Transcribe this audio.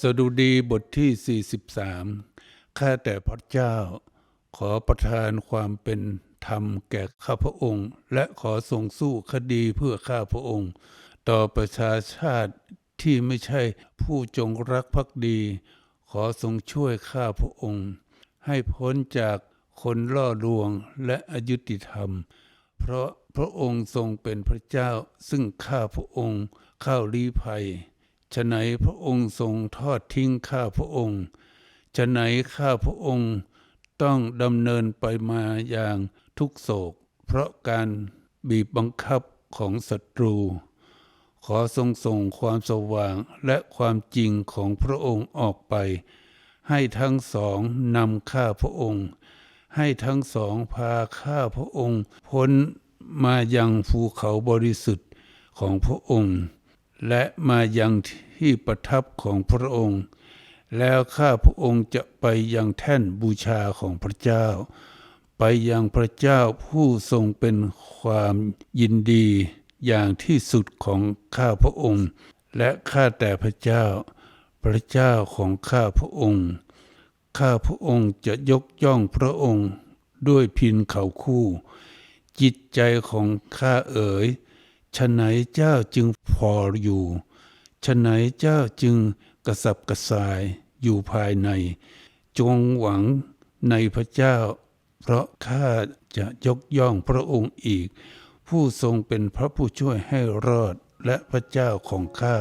สดุดีบทที่ 43 ข้าแต่พระเจ้า ขอประทานความเป็นธรรมแก่ข้าพระองค์ และขอทรงสู้คดีเพื่อข้าพระองค์ ต่อประชาชาติที่ไม่ใช่ผู้จงรักภักดี ขอทรงช่วยข้าพระองค์ ให้พ้นจากคนล่อลวงและอยุติธรรม เพราะพระองค์ทรงเป็นพระเจ้าซึ่งข้าพระองค์เข้าลี้ภัย ฉะไหนพระองค์ทรงทอดทิ้งข้าพระองค์ฉะไหนข้าพระองค์ต้องดำเนินไปมาอย่างทุกโศก เพราะการบีบบังคับของศัตรู ขอทรงส่งความสว่างและความจริงของพระองค์ออกไป ให้ทั้งสองนำข้าพระองค์ ให้ทั้งสองพาข้าพระองค์ พ้นมายังภูเขาบริสุทธิ์ของพระองค์ และมายังที่ประทับของพระองค์ แล้วข้าพระองค์จะไปยังแท่นบูชาของพระเจ้า ไปยังพระเจ้าผู้ทรงเป็นความยินดีอย่างที่สุดของข้าพระองค์ และข้าแต่พระเจ้า พระเจ้าของข้าพระองค์ ข้าพระองค์จะยกย่องพระองค์ด้วยพินเขาคู่ จิตใจของข้าเอ๋ย ฉะไหนเจ้าจึงพออยู่ฉะไหนเจ้าจึงกระสับกระส่ายอยู่ภายใน จงหวังในพระเจ้า เพราะข้าจะยกย่องพระองค์อีก ผู้ทรงเป็นพระผู้ช่วยให้รอดและพระเจ้าของข้า